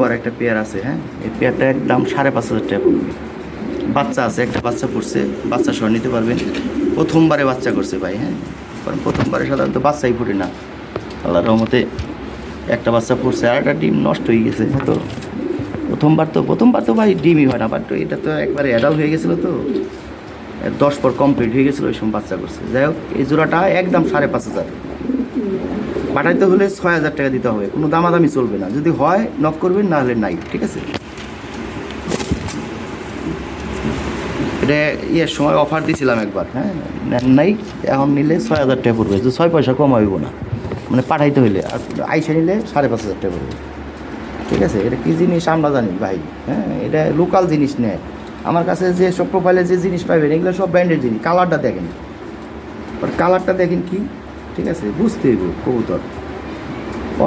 ব্লুবার একটা পেয়ার আছে হ্যাঁ? এই পেয়ারটা একদম সাড়ে পাঁচ হাজার টাকা পড়বে। বাচ্চা আছে, একটা বাচ্চা পড়ছে, বাচ্চা সহ নিতে পারবেন প্রথমবারে বাচ্চা করছে ভাই হ্যাঁ? কারণ প্রথমবারে সাধারণত বাচ্চাই ফুটে না। আল্লাহর রহমতে একটা বাচ্চা পড়ছে, আর একটা ডিম নষ্ট হয়ে গেছে তো? প্রথমবার তো প্রথমবার তো ভাই ডিমই হয় না বাট এটা তো একবারে অ্যাডাল্ট হয়ে গেছিল তো। দশ পর কমপ্লিট হয়ে গেছিল, ওই সময় বাচ্চা করছে। যাই হোক, এই জোড়াটা একদম সাড়ে পাঁচ হাজার। পাঠাইতে হলে ছয় হাজার টাকা দিতে হবে। কোনো দামাদামি চলবে না। যদি হয় নক করবেন, না হলে নাই, ঠিক আছে? এটা ইয়ের সময় অফার দিয়েছিলাম একবার হ্যাঁ? নেন নাই, এখন নিলে ছয় হাজার টাকা পড়বে। তো ছয় পয়সা কম হইব না মানে পাঠাইতে হইলে, আর আইসা নিলে সাড়ে পাঁচ হাজার টাকা পড়বে। ঠিক আছে? এটা কী জিনিস আমরা জানি, ভাই? হ্যাঁ? এটা লোকাল জিনিস নেয়। আমার কাছে যে সব প্রোফাইলে যে জিনিস পাইবেন, এগুলো সব ব্র্যান্ডের জিনিস। কালারটা দেখেন। আর কালারটা দেখেন কি? ঠিক আছে, বুঝতে হইব, কবুতর।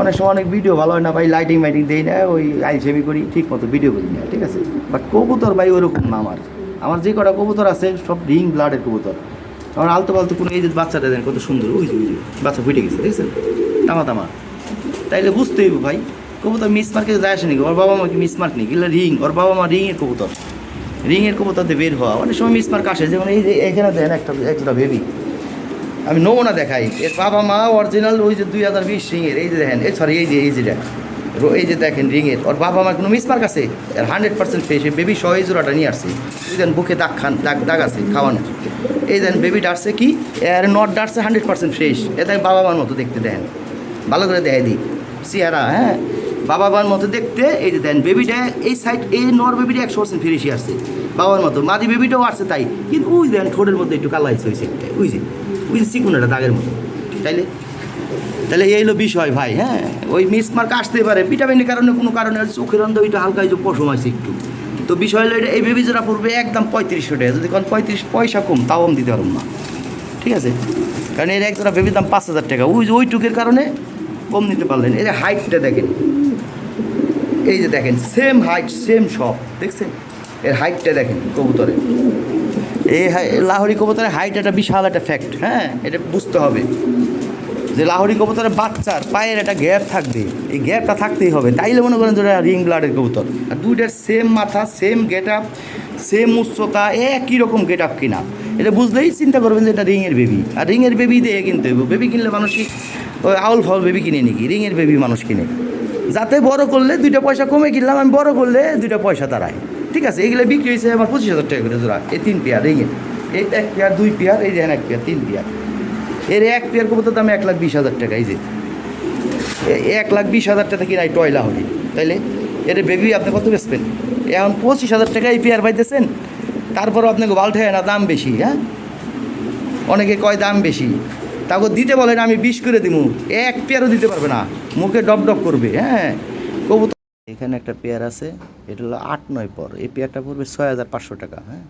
অনেক সময় অনেক ভিডিও ভালো হয় না ভাই লাইটিং মাইটিং দেই না, ওই আইসেমি করি ঠিক মতো ভিডিও করি না, ঠিক আছে? বাট কবুতর ভাই ওরকম না আমার। আমার যে কটা কবুতর আছে, সব রিং ব্লাডের কবুতর। আমার আলতো ফালতু কোনো এই যে বাচ্চাটা দেন, কত সুন্দর, ওই যে ওই যে, বাচ্চা ফুটে গেছে, দেখছেন? তামা তামা। তাইলে বুঝতে হইব ভাই, কবুতর মিস মার্কে যায় আসে নাকি? ওর বাবা মা কি মিস মার্ক নেই এগুলো রিং ওর বাবা মা রিংয়ের কবুতর। রিংয়ের কবুতর দিয়ে বের হওয়া। অনেক সময় মিস মার্ক আসে, যেমন এই যে এখানে দেন একটা একটা বেবি আমি নমুনা দেখাই। এর বাবা মা অরিজিনাল ওই যে দুই হাজার বিশ রিংয়ের, এই যে দেখেন এই সরি এই যে এই যেটা এই যে দেখেন রিঙের ওর বাবা মার কোনো মিসমার্ক আছে? এর হান্ড্রেড পার্সেন্ট ফ্রেশ বেবি সহ এই জোড়াটা নিয়ে আসছে। এই বুকে দাগ খান, দাগ দাগ আছে খাওয়ানো এই দেন বেবি ডাটছে কি? এর নট ডাটছে হান্ড্রেড পার্সেন্ট ফ্রেশ এটা বাবা মার মতো দেখতে দেন। ভালো করে দেখাই দিই। চেহারা হ্যাঁ? বাবা মার মতো দেখতে, এই যে দেন বেবিটা এই সাইড এই নর বেবিটা একশো পার্সেন্ট ফ্রেশই আসছে। বাবার মতো। মাদি বেবিটাও আসছে তাই। কিন্তু ওই দেন ঠোঁটের মধ্যে একটু কালাইছে ওই সাইডটা যে ওই যে চিকুনাটা দাগের মতো। তাইলে? তাহলে এই হলো বিষয় ভাই হ্যাঁ? ওই মিস মিসমার্ক আসতে পারে ভিটামিনের কারণে কোনো কারণে চোখের অন্ধ ওইটা হালকা যে পশম আছে একটু। তো বিষয় হলো এটা, এই বেবি জোড়া পড়বে একদম পঁয়ত্রিশশো টাকা। যদি কারণ পঁয়ত্রিশ পয়সা কম, তাও আমি দিতে পারব না। ঠিক আছে? কারণ এর জোড়া বেবির দাম পাঁচ হাজার টাকা। ওই যে ওইটুকের কারণে কম নিতে পারলেন। যে হাইটটা দেখেন। এই যে দেখেন সেম হাইট সেম সব দেখছেন? এর হাইটটা দেখেন কবুতরের এই হাই- লাহোরি কবুতরের হাইট একটা বিশাল একটা ফ্যাক্ট হ্যাঁ এটা বুঝতে হবে। যে লাহোরি কবুতরের বাচ্চার পায়ের একটা গ্যাপ থাকবে, এই গ্যাপটা থাকতেই হবে। তাইলে মনে করেন যেটা রিং ব্লাডের কবুতর। আর দুইটার সেম মাথা সেম গেট আপ সেম উচ্চতা, একই রকম গেট আপ কিনা। এটা বুঝলেই চিন্তা করবেন যে এটা রিংয়ের বেবি আর রিংয়ের বেবি দিয়ে কিনতে হবে বেবি কিনলে মানুষই ওই আউল ফাউল বেবি কিনে নাকি রিংয়ের বেবি মানুষ কিনে। যাতে বড় করলে দুইটা পয়সা কমে কিনলাম, আমি বড় করলে দুইটা পয়সা দাঁড়ায় ঠিক আছে এগুলো বিক্রি হয়েছে আমার পঁচিশ হাজার টাকা করে জোড়া। এই তিন পেয়ার, এই এই এক পেয়ার, দুই পেয়ার, এই দেখেন এক পেয়ার, তিন পেয়ার। এর এক পেয়ার কবুতর দাম এক লাখ বিশ হাজার টাকা, এই যে। এক লাখ বিশ হাজার টাকা কিনা টয়লা হলি তাইলে, এর বেবি আপনি কত বেচবেন এখন পঁচিশ হাজার টাকা এই পেয়ার পাইতেছেন, তারপরও আপনাকে বাল্ট হয় না, দাম বেশি হ্যাঁ? অনেকে কয় দাম বেশি। তাকে দিতে বলেন আমি বিশ করে দিব এক পেয়ারও দিতে পারবে না, মুখে ডপ ডপ করবে হ্যাঁ? কবুতর এখানে একটা পেয়ার আছে, এটা হলো আট নয় পর। এই পেয়ারটা পড়বে ছয় হাজার পাঁচশো টাকা হ্যাঁ?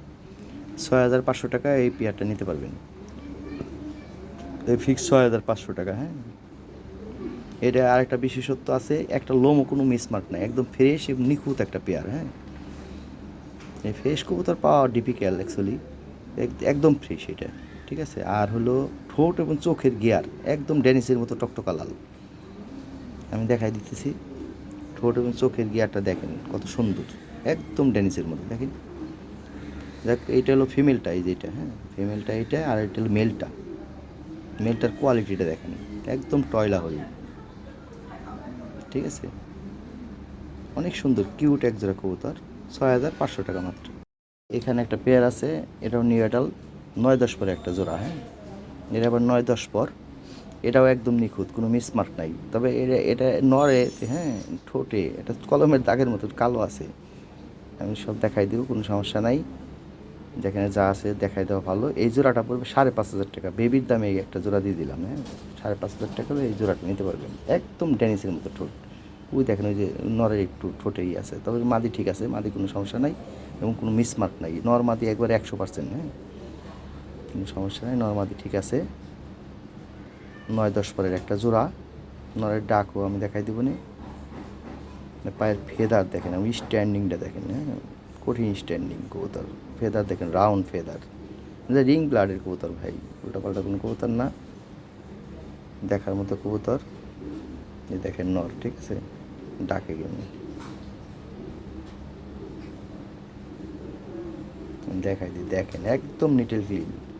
ছয় হাজার পাঁচশো টাকা এই পেয়ারটা নিতে পারবেন। এই ফিক্স ছয় হাজার পাঁচশো টাকা হ্যাঁ? এটা আরেকটা বিশেষত্ব আছে, একটা লোমও কোনো মিসমার্ক নাই, একদম ফ্রেশ এবং নিখুঁত একটা পেয়ার হ্যাঁ? এই ফ্রেশ কবুতর পাওয়া ডিফিকাল্ট অ্যাকচুয়ালি একদম ফ্রেশ এটা, ঠিক আছে? আর হলো ঠোঁট এবং চোখের গিয়ার একদম ড্যানিসের মতো টকটকা লাল। আমি দেখাই দিতেছি। ঠোঁট এবং চোখের গিয়ারটা দেখেন কত সুন্দর। একদম ড্যানিসের মতো, দেখেন। দেখ এইটা হলো ফিমেলটা এই যে এটা হ্যাঁ ফিমেলটা এইটা আর এটা হলো মেলটা মেলটার কোয়ালিটিটা দেখেন, একদম টয়লা হয়ে। ঠিক আছে? অনেক সুন্দর কিউট এক জোড়া কবুতর, ছয় হাজার পাঁচশো টাকা মাত্র। এখানে একটা পেয়ার আছে, এটাও নিউ এডাল নয় দশ পরে একটা জোড়া হ্যাঁ? এটা আবার নয় দশ পর। এটাও একদম নিখুঁত, কোনো মিসমার্ক নাই। তবে এটা এটা নরে হ্যাঁ ঠোঁটে, এটা কলমের দাগের মতো, কালো আছে। আমি সব দেখাই দেবো, কোনো সমস্যা নাই। যেখানে যা আছে দেখাই দেওয়া ভালো। এই জোড়াটা পড়বে সাড়ে পাঁচ হাজার টাকা। বেবির দামে একটা জোড়া দিয়ে দিলাম হ্যাঁ। সাড়ে পাঁচ হাজার টাকা এই জোড়াটা নিতে পারবেন। একদম ড্যানিসের মতো ঠোঁট। ওই দেখেন, ওই যে নরের একটু ঠোঁটেই আছে। তবে মাদি ঠিক আছে, মাদি কোনো সমস্যা নাই এবং কোনো মিসমার্ক নাই। নর মাদি একবারে একশো পার্সেন্ট হ্যাঁ। কোনো সমস্যা নাই, নর মাদি ঠিক আছে। নয় দশ পরের একটা জোড়া। নরের ডাকও আমি দেখাই দেবো না। পায়ের ফেদার দেখেন, আমি স্ট্যান্ডিংটা দেখেন হ্যাঁ? কঠিন স্ট্যান্ডিং কবুতর। ফেদার দেখেন রাউন্ড ফেদার। রিং ব্লাডের কবুতর ভাই উল্টা পাল্টা কোনো কবুতর না। দেখার মতো কবুতর। এই দেখেন নর, ঠিক আছে? ডাকে গেল দেখাই দিই দেখেন, একদম নিটেল ক্লিন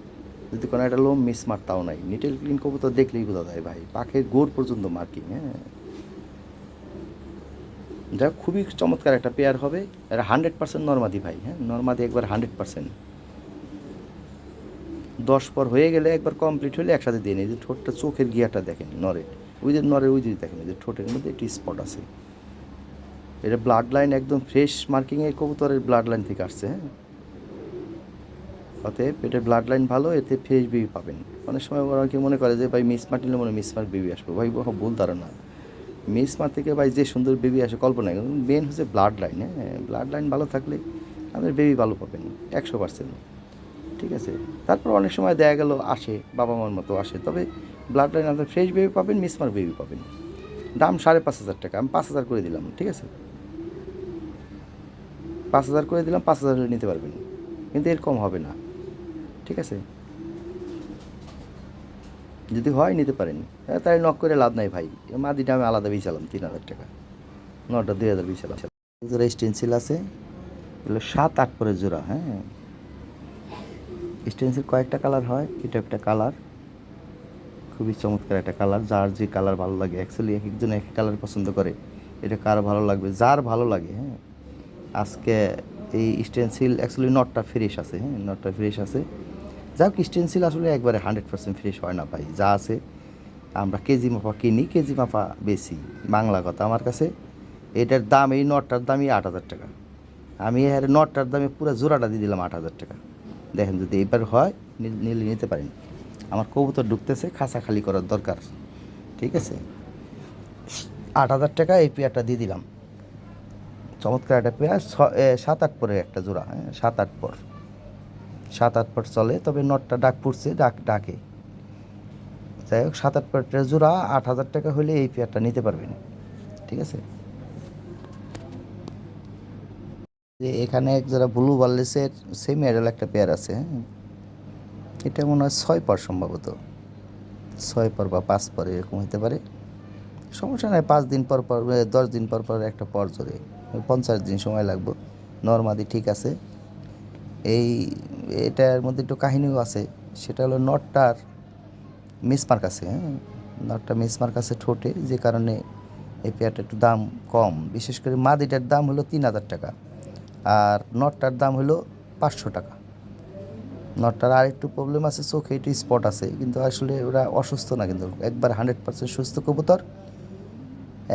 যদি কোনো একটা লোম মিস মারতাও নাই। নিটেল ক্লিন কবুতর দেখলেই বোঝা যায় ভাই, পাখের গোড় পর্যন্ত মার্কিং হ্যাঁ। যা খুবই চমৎকার একটা পেয়ার হবে। এটা হান্ড্রেড পার্সেন্ট নর্মাদি ভাই হ্যাঁ নর্মাদি একবার হান্ড্রেড পার্সেন্ট দশ পর হয়ে গেলে একবার কমপ্লিট হলে একসাথে দিয়ে নিই। যে ঠোঁটটা চোখের গিয়াটা দেখেন নরের ওই যে নরের ওই যে দেখেন যে ঠোঁটের মধ্যে একটি স্পট আছে। এটা ব্লাড লাইন একদম ফ্রেশ মার্কিংয়ের কবুতরের ব্লাড লাইন থেকে আসছে হ্যাঁ। অতএব এটার ব্লাড লাইন ভালো, এতে ফ্রেশ বেবি পাবেন। অনেক সময় ওরা কি মনে করে যে, ভাই মিস মার নিলে মনে মিস মার্ক বেবি আসবে। ভাই ভুল ধারণা। মিস মার থেকে ভাই, যে সুন্দর বেবি আসে, কল্পনা মেন হচ্ছে ব্লাড লাইন হ্যাঁ? ব্লাড লাইন ভালো থাকলে আমাদের বেবি ভালো পাবেন, একশো পার্সেন্ট ঠিক আছে? তারপর অনেক সময় দেখা গেল, আসে বাবা মার মতো আসে। তবে ব্লাড লাইন আপনার ফ্রেশ বেবি পাবেন মিস মিসমার বেবি পাবেন। দাম সাড়ে পাঁচ হাজার টাকা। আমি পাঁচ হাজার করে দিলাম, ঠিক আছে? পাঁচ হাজার করে দিলাম, পাঁচ হাজার নিতে পারবেন। কিন্তু এর কম হবে না। ঠিক আছে? যদি হয় নিতে পারেন। হ্যাঁ, তাই নক করে লাভ নাই ভাই। মাদিটা আমি আলাদা বিছালাম তিন হাজার টাকা। নটা দুই হাজার বিছালাম জোড়া স্টেন্সিল আছে। এগুলো সাত আট করে জোড়া হ্যাঁ। স্টেন্সিল কয়েকটা কালার হয় এটা একটা কালার খুবই চমৎকার একটা কালার যার যে কালার ভালো লাগে। অ্যাকচুয়ালি এক একজন এক কালার পছন্দ করে। এটা কার ভালো লাগবে? যার ভালো লাগে হ্যাঁ। আজকে এই স্টেন্সিল অ্যাকচুয়ালি নটটা ফ্রেশ আছে হ্যাঁ। নটটা ফ্রেশ আছে। যাই হোক স্টেন্সিল আসলে একবারে হান্ড্রেড পার্সেন্ট ফ্রেশ হয় না ভাই। যা আছে, আমরা কেজি মাপা কিনি, কেজি মাপা বেশি বাংলা কথা আমার কাছে, এটার দাম, এই নটটার দামই আট হাজার টাকা। আমি এর নটটার দামে পুরো জোড়াটা দিয়ে দিলাম আট হাজার টাকা। দেখেন যদি এবার হয় নিলে নিতে পারেন। আমার কবুতর ঢুকতেছে, খাঁচা খালি করার দরকার। ঠিক আছে? আট হাজার টাকা এই পেয়ারটা দিয়ে দিলাম। চমৎকার একটা পেয়ার সাত আট পরের একটা জোড়া হ্যাঁ সাত আট পর। সাত আট পর চলে, তবে নটটা ডাক পড়ছে, ডাক ডাকে। যাই হোক, সাত আট পরের জোড়া আট হাজার টাকা হলে এই পেয়ারটা নিতে পারবেন। ঠিক আছে? যে এখানে এক যারা ব্লু বার্লেসের সেম অ্যাডাল একটা পেয়ার আছে হ্যাঁ? এটা মনে হয় ছয় পর সম্ভবত। ছয় পর বা পাঁচ পর এরকম হতে পারে। সমস্যা নাই, পাঁচ দিন পর পর দশ দিন পর পর একটা পর জোরে পঞ্চাশ দিন সময় লাগবে। নর্মাদি ঠিক আছে। এই এটার মধ্যে একটু কাহিনীও আছে। সেটা হলো নটটার মিসমার্ক আছে হ্যাঁ? নটটা মিসমার্ক আছে ঠোঁটে, যে কারণে এই পেয়ারটা একটু দাম কম। বিশেষ করে মাদিটার দাম হলো তিন হাজার টাকা আর নটটার দাম হলো পাঁচশো টাকা। নটটার আর একটু প্রবলেম আছে, চোখে একটু স্পট আছে, কিন্তু আসলে ওরা অসুস্থ না কিন্তু, একবার হান্ড্রেড পার্সেন্ট সুস্থ কবুতর,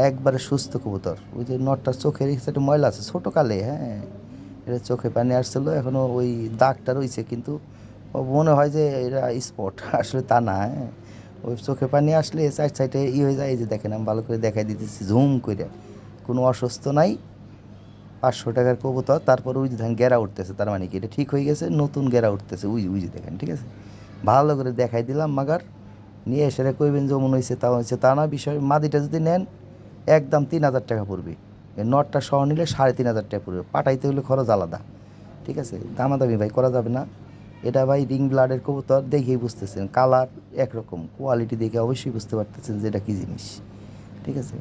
একবারে সুস্থ কবুতর। ওই যে নটটার চোখের একটা ময়লা আছে ছোটো কালে হ্যাঁ? এটা চোখে পানি আসছিল এখনও ওই দাগটা রয়েছে, কিন্তু মনে হয় যে এটা স্পট, আসলে তা না হ্যাঁ। ওই চোখে পানি আসলে সাইড সাইডে ই হয়ে যায়, এই যে দেখেন, আমি ভালো করে দেখাই দিতেছি, ঝুম করে। কোনো অসুস্থ নাই, পাঁচশো টাকার কবুতর, তারপর ওই যে দেখেন, গেরা উঠতেছে, তার মানে কি, এটা ঠিক হয়ে গেছে, নতুন গেরা উঠতেছে উই উই দেখেন, ঠিক আছে? ভালো করে দেখাই দিলাম, মাগার, নিয়ে এসে কইবেন যেমন হয়েছে তা হয়েছে তা না, বিষয়, মাদিটা যদি নেন, একদম তিন হাজার টাকা পড়বে। নটটা সহ নিলে সাড়ে তিন হাজার টাকা পড়বে। পাঠাইতে হলে খরচ আলাদা। ঠিক আছে? দামাদামি ভাই, করা যাবে না। এটা ভাই রিং ব্লাডের কবুতর, দেখেই বুঝতেছেন। কালার একরকম, কোয়ালিটি দেখে অবশ্যই বুঝতে পারতেছেন যে এটা কী জিনিস। ঠিক আছে?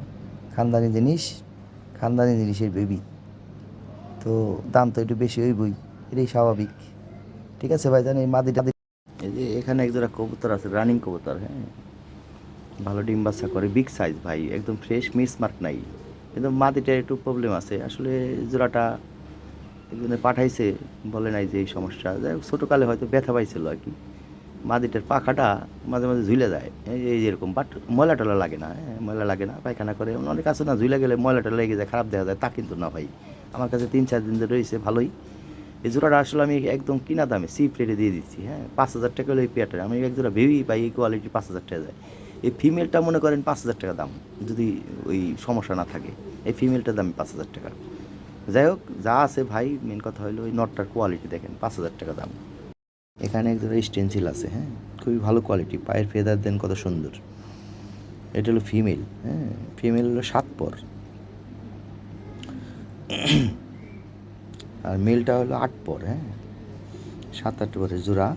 খানদানি জিনিস, খানদানি জিনিসের বেবি তো দাম তো একটু বেশি হইবই, এটাই স্বাভাবিক। ঠিক আছে ভাই জানি মাদিটা এই যে এখানে এক জোড়া কবুতর আছে, রানিং কবুতর হ্যাঁ? ভালো ডিম বাচ্চা করে বিগ সাইজ ভাই, একদম ফ্রেশ মিস মার্ক নাই। কিন্তু মাদিটার একটু প্রবলেম আছে। আসলে জোড়াটা একজনে পাঠাইছে, বলে নাই যে এই সমস্যা। যাই হোক, ছোটোকালে হয়তো ব্যথা পাইছিল আর কি। মাদিটার পাখাটা মাঝে মাঝে ঝুলে যায়। এই এই যেরকম বাট ময়লা টলা লাগে না হ্যাঁ ময়লা লাগে না, পায়খানা করে। অনেক আছে না, ঝুলে গেলে ময়লা টলা লেগে যায়, খারাপ দেখা যায়, তা কিন্তু না ভাই। আমার কাছে তিন চার দিন ধরে রয়েছে, ভালোই। এই জোড়াটা আসলে আমি একদম কিনা দামে সিপ রেটে দিয়ে দিচ্ছি হ্যাঁ পাঁচ হাজার টাকা হলো এই পেয়ারটা আমি এক জোড়া ভেবেই পাই, এই কোয়ালিটি পাঁচ হাজার টাকা যায়। এই ফিমেলটা মনে করেন পাঁচ হাজার টাকা দাম, যদি ওই সমস্যা না থাকে। এই ফিমেলটার দাম পাঁচ হাজার টাকা। যাই হোক, যা আছে ভাই মেন কথা হলো ওই নটটার কোয়ালিটি দেখেন, পাঁচ হাজার টাকা দাম। এখানে এক ধরনের স্টেন্সিল আছে হ্যাঁ? খুবই ভালো কোয়ালিটি পায়ের ফেদার দেন কত সুন্দর। এটা হলো ফিমেল হ্যাঁ? ফিমেল হলো সাত পর। আর মেলটা হলো আট পর হ্যাঁ? সাত আট পরের জোড়া।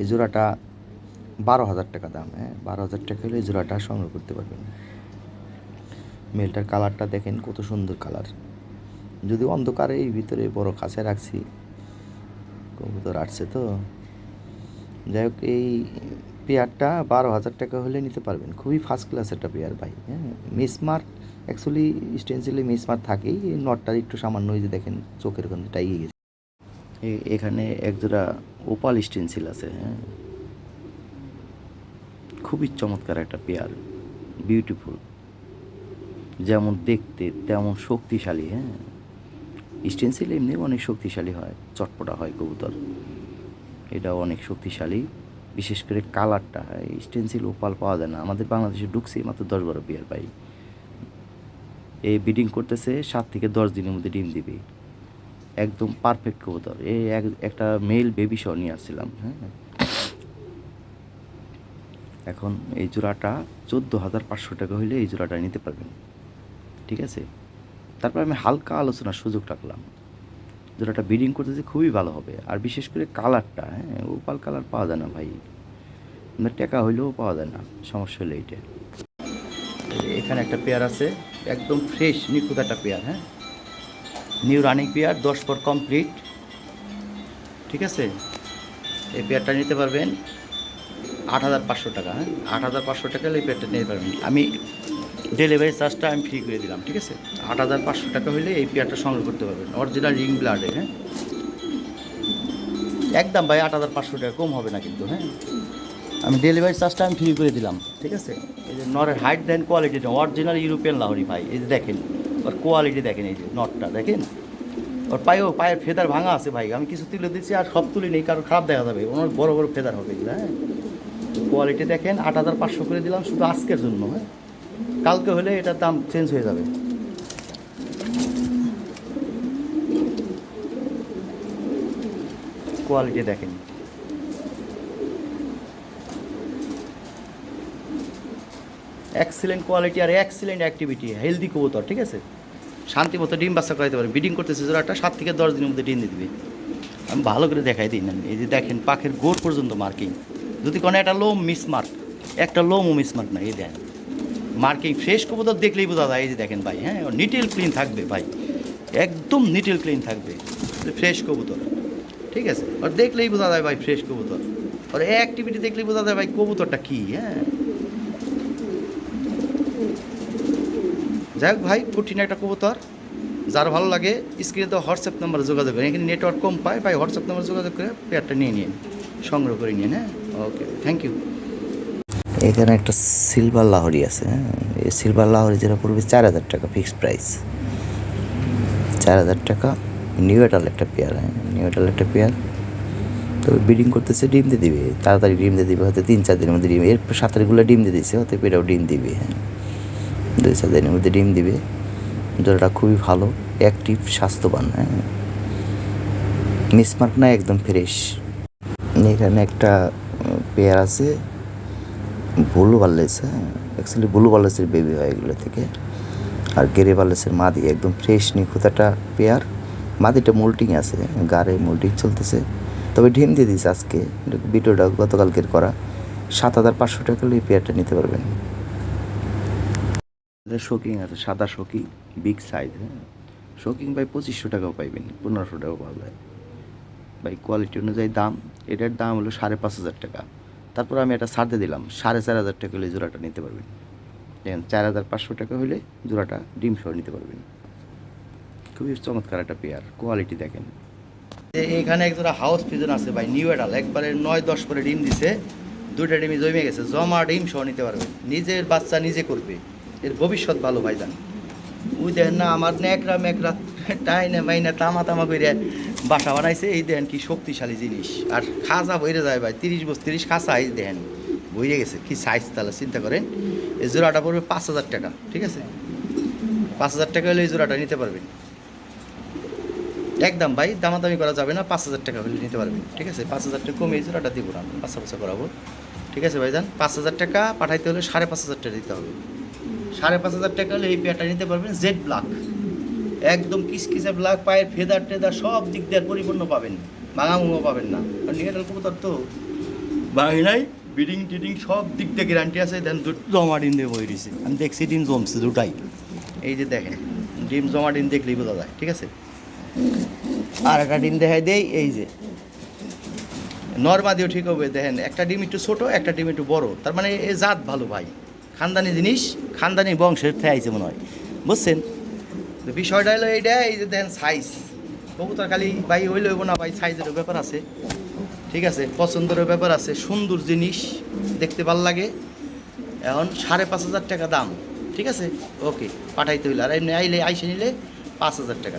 এই জোড়াটা বারো হাজার টাকা দাম হ্যাঁ? বারো হাজার টাকা হলে জোড়াটা সংগ্রহ করতে পারবেন। মেলটার কালারটা দেখেন, কত সুন্দর কালার। যদি অন্ধকারে এই ভিতরে বড় কাছে রাখছি, কবুতর আসছে তো। যাই হোক, এই পেয়ারটা বারো হাজার টাকা হলে নিতে পারবেন। খুবই ফার্স্ট ক্লাস একটা পেয়ার ভাই হ্যাঁ? মিসমার্ক অ্যাকচুয়ালি স্টেন্সিলি মিসমার্ক থাকেই। নটটার একটু সামান্য ওই যে দেখেন, চোখের ওখানে টাইয়ে গেছে। এখানে একজোড়া ওপাল স্টেন্সিল আছে হ্যাঁ? খুবই চমৎকার একটা পেয়ার বিউটিফুল যেমন দেখতে তেমন শক্তিশালী হ্যাঁ? স্টেন্সিল এমনি অনেক শক্তিশালী হয়, চটপটা হয় কবুতর। এটাও অনেক শক্তিশালী, বিশেষ করে কালারটা, হয়? স্টেন্সিল ওপাল পাওয়া যায় না। আমাদের বাংলাদেশে ঢুকছে মাত্র দশ বারো পেয়ার পাই এই ব্রিডিং করতেছে সাত থেকে দশ দিনের মধ্যে ডিম দিবে। একদম পারফেক্ট কবুতর। এই এক- একটা মেল বেবি সহ নিয়ে আসছিলাম হ্যাঁ? এখন এই জোড়াটা চোদ্দ হাজার পাঁচশো টাকা হইলে এই জোড়াটা নিতে পারবেন। ঠিক আছে? তারপর আমি হালকা আলোচনার সুযোগ রাখলাম। জোড়াটা ব্রিডিং করতেছে খুবই ভালো হবে। আর বিশেষ করে কালারটা হ্যাঁ ওপাল কালার পাওয়া যায় না ভাই। আপনার টাকা হইলেও পাওয়া যায় না, সমস্যা হলে এইটা। এখানে একটা পেয়ার আছে, একদম ফ্রেশ, নিখুঁত একটা পেয়ার হ্যাঁ? নিউ রানিং পেয়ার, দশ পর কমপ্লিট। ঠিক আছে? এই পেয়ারটা নিতে পারবেন। আট হাজার পাঁচশো টাকা হ্যাঁ? আট হাজার পাঁচশো টাকা হলে এই পেয়ারটা নিতে পারবেন। আমি ডেলিভারি চার্জটা আমি ফ্রি করে দিলাম, ঠিক আছে? আট হাজার পাঁচশো টাকা হলে এই পেয়ারটা সংগ্রহ করতে পারবেন অরিজিনাল রিং ব্লাডের হ্যাঁ? একদম ভাই, আট হাজার পাঁচশো টাকা, কম হবে না কিন্তু হ্যাঁ? আমি ডেলিভারি চার্জটা আমি ফ্রি করে দিলাম, ঠিক আছে? এই যে নরের height then quality original European Lahori ভাই, এই যে দেখেন, ওর কোয়ালিটি দেখেন, এই যে নটটা, দেখেন? ওর পায়েও পায়ের ফেদার ভাঙা আছে ভাই, আমি কিছু তুলে দিচ্ছি আর সব তুলি নেই, কারণ খারাপ দেখা যাবে ওনার বড় বড় ফেদার হবে এগুলো হ্যাঁ? কোয়ালিটি দেখেন, আট হাজার পাঁচশো করে দিলাম, শুধু আজকের জন্য হ্যাঁ? কালকে হলে এটার দাম চেঞ্জ হয়ে যাবে। কোয়ালিটি দেখেন। এক্সিলেন্ট কোয়ালিটি আর এক্সিলেন্ট অ্যাক্টিভিটি হেলদি কবুতর, ঠিক আছে? শান্তি মতো ডিম বাচ্চা করাইতে পারে ব্রিডিং করতেছে জোড়াটা, সাত থেকে দশ দিনের মধ্যে ডিম দিয়ে দিবে। আমি ভালো করে দেখাই দিই না, এই যে দেখেন, পাখের গোড় পর্যন্ত মার্কিং যদি কোনো একটা লোম মিস মার্ক একটা লোমও মিস মার্ক না, এই দেখেন মার্কিং ফ্রেশ কবুতর দেখলেই বোঝা যায়, এই যে দেখেন ভাই হ্যাঁ নিটেল ক্লিন থাকবে ভাই, একদম নিটেল ক্লিন থাকবে ফ্রেশ কবুতর, ঠিক আছে? আর দেখলেই বোঝা যায় ভাই ফ্রেশ কবুতর। আর অ্যাক্টিভিটি দেখলেই বোঝা যায় ভাই, কবুতরটা কী হ্যাঁ? যাই হোক ভাই, কঠিন একটা কবুতর, যার ভালো লাগে স্ক্রিনে তো হোয়াটসঅ্যাপ নাম্বারে যোগাযোগ করেন এখানে নেটওয়ার্ক কম পায়, ভাই হোয়াটসঅ্যাপ নাম্বারে যোগাযোগ করে পেয়ারটা নিয়ে নিন, সংগ্রহ করে নিন হ্যাঁ? ওকে থ্যাংক ইউ এখানে একটা সিলভার লাহরি আছে হ্যাঁ? এই সিলভার লাহরি যেটা পড়বে চার হাজার টাকা ফিক্সড প্রাইস চার হাজার টাকা নিউ এটাল একটা পেয়ার হ্যাঁ? নিউ এটাল একটা পেয়ার তবে ব্রিডিং করতেছে, ডিম দিয়ে দিবে। তাড়াতাড়ি ডিম দিয়ে দিবে, হয়তো তিন চার দিনের মধ্যে ডিম এর সাঁতারগুলো ডিম দিয়ে দিচ্ছে হয়তো এটাও ডিম দিবে হ্যাঁ? দুই চার দিনের মধ্যে ডিম দিবে। জলটা খুবই ভালো অ্যাক্টিভ স্বাস্থ্যবান হ্যাঁ? মিসমার্ক না একদম ফ্রেশ এখানে একটা পেয়ার আছে, ব্লু বার্লেস হ্যাঁ? অ্যাকচুয়ালি ব্লু বার্লেসের বেবি হয় এগুলো থেকে। আর গেরে বার্লেসের মাদি, একদম ফ্রেশ নিখুঁত একটা পেয়ার। মাদিটা মোল্টিং আছে গাড়ে মোল্টিং চলতেছে। তবে ডিম দিয়ে দিয়েছে আজকে। ভিডিওটা গতকালকের করা। সাত হাজার পাঁচশো টাকা এই পেয়ারটা নিতে পারবেন। শোকিং আছে, সাদা শোকিং বিগ সাইজ হ্যাঁ? শোকিং ভাই পঁচিশশো টাকাও পাইবেন, পনেরোশো টাকাও যায়। ভাই কোয়ালিটি অনুযায়ী দাম, এটার দাম হলো সাড়ে পাঁচ হাজার টাকা। তারপর আমি এটা ছাড়তে দিলাম, সাড়ে চার হাজার টাকা হলে জোড়াটা নিতে পারবেন। দেখেন, চার হাজার পাঁচশো টাকা হলে জোড়াটা ডিম সহ নিতে পারবেন। খুবই চমৎকার একটা পেয়ার কোয়ালিটি দেখেন। এখানে এক জোড়া হাউস পিজন আছে ভাই নিউ এডাল একবারে নয় দশ করে ডিম দিছে, দুইটা ডিমই জমে গেছে, জমা ডিম সহ নিতে পারবেন। নিজের বাচ্চা নিজে করবে, এর ভবিষ্যৎ ভালো ভাই জান। ওই দেখেন না, আমার ন্যাকরা ম্যাকরা টাইনে মাইনা তামা তামা করে বাসা বানাইছে। এই দেন কি শক্তিশালী জিনিস। আর খাজা বইরে যায় ভাই, তিরিশ বছর তিরিশ খাসা, এই দেখেন, বইরে গেছে। কি সাইজ তাহলে, চিন্তা করেন। এই জোড়াটা পড়বে পাঁচ হাজার টাকা, ঠিক আছে? পাঁচ হাজার টাকা হলে এই জোড়াটা নিতে পারবেন। একদম ভাই, দামাদামি করা যাবে না, পাঁচ হাজার টাকা হলে নিতে পারবেন, ঠিক আছে? পাঁচ হাজার টাকা কমে এই জোড়াটা দিব না পাঁচশো করাবো। ঠিক আছে ভাই যান পাঁচ হাজার টাকা পাঠাইতে হলে সাড়ে পাঁচ হাজার টাকা দিতে হবে। সাড়ে পাঁচ হাজার টাকা হলে এই পেয়ারটা নিতে পারবেন জেড ব্ল্যাক একদম কিসকিসে ব্ল্যাক পায়ের ফেদার টেদার সব দিক দিয়ে পরিপূর্ণ পাবেন। ভাঙামুঙো পাবেন না। কারণ নিয়েটাল কবুতর তো ভাঙি নাই বিডিং টিডিং সব দিক দিয়ে গ্যারান্টি আছে। দেন জমা ডিম দিয়ে বই দিয়েছে আমি দেখছি ডিম জমছে দুটাই। এই যে দেখেন ডিম জমা ডিম দেখলেই বোঝা যায় ঠিক আছে? আর একটা ডিম দেখাই দেই এই যে। নর্মাদিও ঠিক হবে দেখেন একটা ডিম একটু ছোট একটা ডিম একটু বড়। তার মানে এ জাত ভালো ভাই। খানদানি জিনিস খানদানি বংশের থেকে আইছে মনে হয়। বুঝছেন? তো বিষয়টা হলো এইটা, এই যে দেন সাইজ কবুতর খালি ভাই হইলে হইব না ভাই সাইজেরও ব্যাপার আছে। ঠিক আছে, পছন্দেরও ব্যাপার আছে, সুন্দর জিনিস, দেখতে ভালো লাগে। এখন সাড়ে পাঁচ হাজার টাকা দাম। ঠিক আছে? ওকে, পাঠাইতে হইলে। আর এমনি আইলে, আইসে নিলে পাঁচ হাজার টাকা।